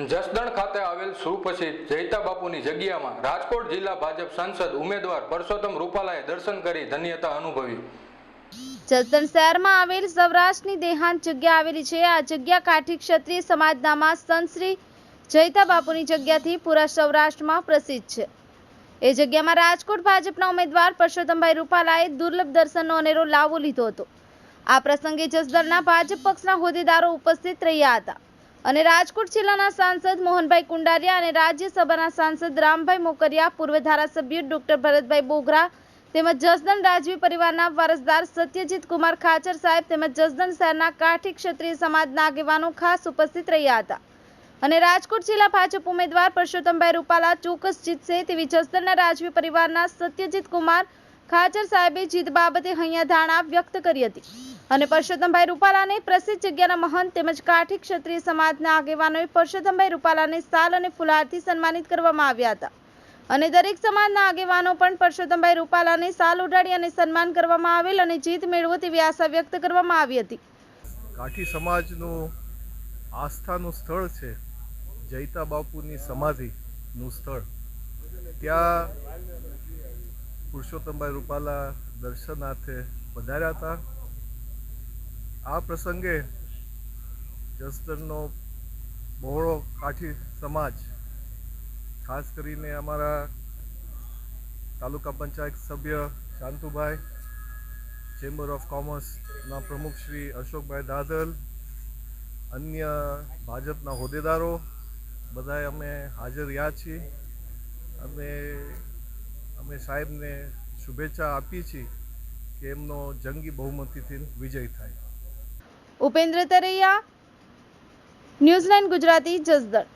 જસદણ ખાતે આવેલ સુપ્રસિદ્ધ જયતા બાપુની જગ્યામાં રાજકોટ જિલ્લા ભાજપ સાંસદ ઉમેદવાર પરસોત્તમ રૂપાલાએ દર્શન કરી ધન્યતા અનુભવી. જસદણ શહેરમાં આવેલ સૌરાષ્ટ્રની દેહાંત જગ્યા આવેલી છે. આ જગ્યા કાઠી ક્ષત્રિય સમાજનામાં સંત શ્રી બાપુની જગ્યાથી પૂરા સૌરાષ્ટ્રમાં પ્રસિદ્ધ છે. એ જગ્યામાં રાજકોટ ભાજપના ઉમેદવાર પરસોત્તમભાઈ રૂપાલાએ દુર્લભ દર્શનનો અનેરો લાવો લીધો હતો. આ પ્રસંગે જસદણના ભાજપ પક્ષના હોદ્દેદારો ઉપસ્થિત રહ્યા હતા. અને રાજકોટ જિલ્લાના સાંસદ મોહનભાઈ કુંડારિયા અને રાજ્યસભાના સાંસદ રામભાઈ મોકરિયા, પૂર્વ ધારાસભ્ય ડોક્ટર ભરતભાઈ બોગરા તેમજ જસદણ રાજવી પરિવારના વારસદાર સત્યજીત કુમાર ખાચર સાહેબ તેમજ જસદણ શહેરના કાઠી ક્ષત્રિય સમાજના આગેવાનો ખાસ ઉપસ્થિત રહ્યા હતા. અને રાજકોટ જિલ્લા ભાજપ ઉમેદવાર પરસોત્તમભાઈ રૂપાલા, ચોક્કસ જીતશે તેવી જસદણના રાજવી પરિવારના સત્યજીત કુમાર ખાચર સાહેબે જીત બાબતે હૈયા ધારણા વ્યક્ત કરી હતી. અને પરસોત્તમભાઈ રૂપાલાને પ્રસિદ્ધ જગ્યાના મહંત તેમજ કાઠી ક્ષત્રિય સમાજના આગેવાનોએ પરસોત્તમભાઈ રૂપાલાને સાલ અને ફુલારથી સન્માનિત કરવામાં આવ્યા હતા. અને દરેક સમાજના આગેવાનો પણ પરસોત્તમભાઈ રૂપાલાને સાલ ઉડાડી અને સન્માન કરવામાં આવેલ અને જીત મેળવો તેવી આશા વ્યક્ત કરવામાં આવી હતી. કાઠી સમાજનું આસ્થાનું સ્થળ છે જયતા બાપુની સમાધિનું સ્થળ. ત્યાં પુરુષોત્તમભાઈ રૂપાલા દર્શનાર્થે પધાર્યા હતા. આ પ્રસંગે જસદણનો બહોળો કાઠી સમાજ, ખાસ કરીને અમારા તાલુકા પંચાયત સભ્ય શાંતુભાઈ ચેમ્બર ઓફ કોમર્સના પ્રમુખ શ્રી અશોકભાઈ દાદલ, અન્ય ભાજપના હોદ્દેદારો, બધાએ અમે હાજર રહ્યા છીએ. અમે અમે સાહેબને શુભેચ્છા આપી છીએ કે એમનો જંગી બહુમતીથી વિજય થાય. Upendra Taraiya New Zealand Gujarati Jasdan.